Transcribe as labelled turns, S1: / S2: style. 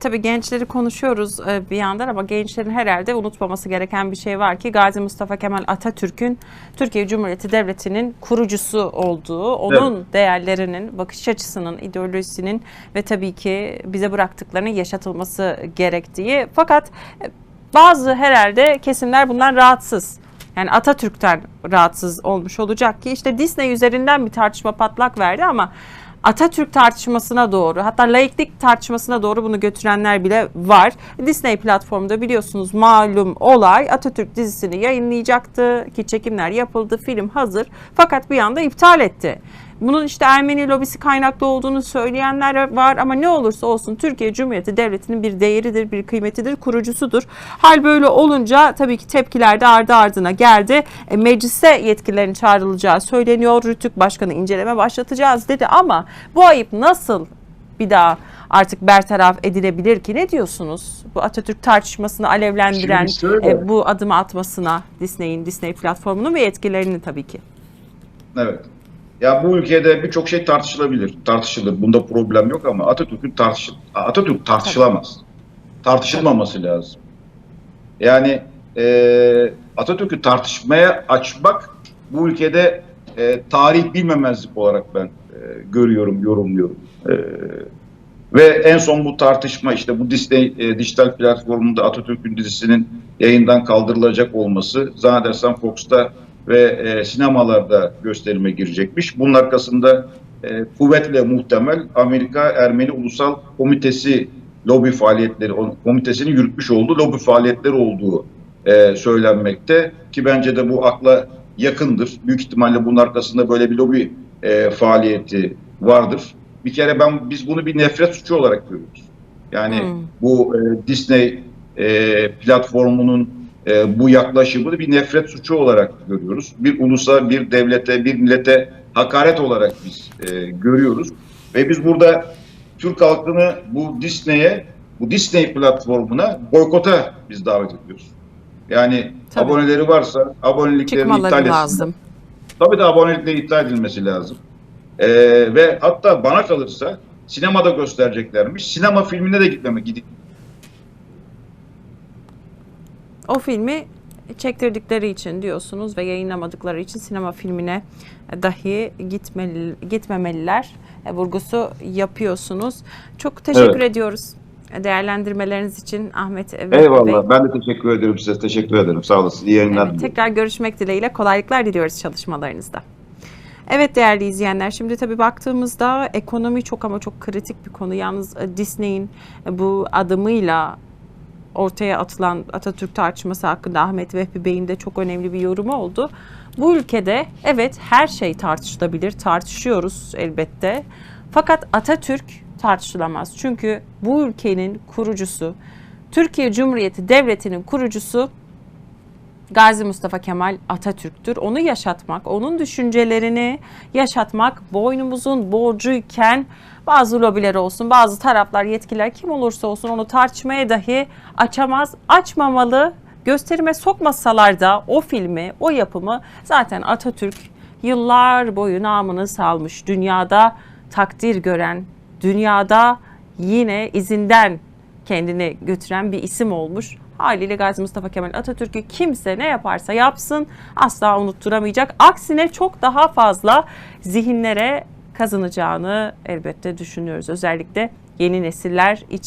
S1: Tabii gençleri konuşuyoruz e, bir yandan ama gençlerin herhalde unutmaması gereken bir şey var ki Gazi Mustafa Kemal Atatürk'ün Türkiye Cumhuriyeti Devleti'nin kurucusu olduğu, onun değerlerinin, bakış açısının, ideolojisinin ve tabii ki bize bıraktıklarının yaşatılması gerektiği. Fakat e, bazı herhalde kesimler bundan rahatsız. Yani Atatürk'ten rahatsız olmuş olacak ki işte Disney üzerinden bir tartışma patlak verdi ama Atatürk tartışmasına doğru hatta laiklik tartışmasına doğru bunu götürenler bile var. Disney platformunda biliyorsunuz malum olay Atatürk dizisini yayınlayacaktı ki çekimler yapıldı film hazır fakat bir anda iptal etti. Bunun işte Ermeni lobisi kaynaklı olduğunu söyleyenler var ama ne olursa olsun Türkiye Cumhuriyeti Devleti'nin bir değeridir, bir kıymetidir, kurucusudur. Hal böyle olunca tabii ki tepkiler de ardı ardına geldi. E, meclise yetkililerin çağrılacağı söyleniyor. Rütük Başkanı inceleme başlatacağız dedi ama bu ayıp nasıl bir daha artık bertaraf edilebilir ki? Ne diyorsunuz? Bu Atatürk tartışmasını alevlendiren e, bu adımı atmasına Disney'in, Disney platformunun ve yetkililerinin tabii ki.
S2: Evet. Ya bu ülkede birçok şey tartışılabilir. Tartışılır. Bunda problem yok ama Atatürk'ün tartışıl Atatürk tartışılamaz. Tartışılmaması lazım. Yani e, Atatürk'ü tartışmaya açmak bu ülkede e, tarih bilmemezlik olarak ben e, görüyorum, yorumluyorum. E, ve en son bu tartışma işte bu Disney e, dijital platformunda Atatürk'ün dizisinin yayından kaldırılacak olması zannedersem Fox'ta ve e, sinemalarda gösterime girecekmiş. Bunun arkasında e, kuvvetle muhtemel Amerika Ermeni Ulusal Komitesi lobi faaliyetleri, komitesinin yürütmüş olduğu lobi faaliyetleri olduğu e, söylenmekte ki bence de bu akla yakındır. Büyük ihtimalle bunun arkasında böyle bir lobi e, faaliyeti vardır. Bir kere ben biz bunu bir nefret suçu olarak görüyoruz. Yani
S1: Hmm.
S2: bu e, Disney e, platformunun e, bu yaklaşımını bir nefret suçu olarak görüyoruz. Bir ulusa, bir devlete, bir millete hakaret olarak biz e, görüyoruz. Ve biz burada Türk halkını bu Disney'e, bu Disney platformuna boykota biz davet ediyoruz. Yani
S1: Tabii.
S2: aboneleri varsa aboneliklerini iptal
S1: Çıkmaları
S2: etsinler.
S1: lazım.
S2: Tabii de abonelikleri iptal edilmesi lazım. Ee, ve hatta bana kalırsa sinemada göstereceklermiş. Sinema filmine de gitmemek gidip
S1: O filmi çektirdikleri için diyorsunuz ve yayınlamadıkları için sinema filmine dahi gitmeli, gitmemeliler e, vurgusu yapıyorsunuz. Çok teşekkür
S2: Evet.
S1: ediyoruz değerlendirmeleriniz için Ahmet Bey.
S2: Eyvallah. Ben de teşekkür ederim size. Teşekkür ederim. Sağ olasın. İyi yayınlar
S1: Evet, tekrar görüşmek dileğiyle kolaylıklar diliyoruz çalışmalarınızda. Evet değerli izleyenler şimdi tabii baktığımızda ekonomi çok ama çok kritik bir konu. Yalnız e, Disney'in e, bu adımıyla ortaya atılan Atatürk tartışması hakkında Ahmet Vehbi Bey'in de çok önemli bir yorumu oldu. Bu ülkede evet her şey tartışılabilir, tartışıyoruz elbette. Fakat Atatürk tartışılamaz. Çünkü bu ülkenin kurucusu, Türkiye Cumhuriyeti Devleti'nin kurucusu Gazi Mustafa Kemal Atatürk'tür. Onu yaşatmak, onun düşüncelerini yaşatmak boynumuzun borcuyken bazı lobiler olsun, bazı taraflar, yetkililer kim olursa olsun onu tartışmaya dahi açamaz, açmamalı. Gösterime sokmasalar da o filmi, o yapımı zaten Atatürk yıllar boyu namını salmış. Dünyada takdir gören, dünyada yine izinden kendini götüren bir isim olmuş. Haliyle Gazi Mustafa Kemal Atatürk'ü kimse ne yaparsa yapsın asla unutturamayacak. Aksine çok daha fazla zihinlere kazanacağını elbette düşünüyoruz. Özellikle yeni nesiller için.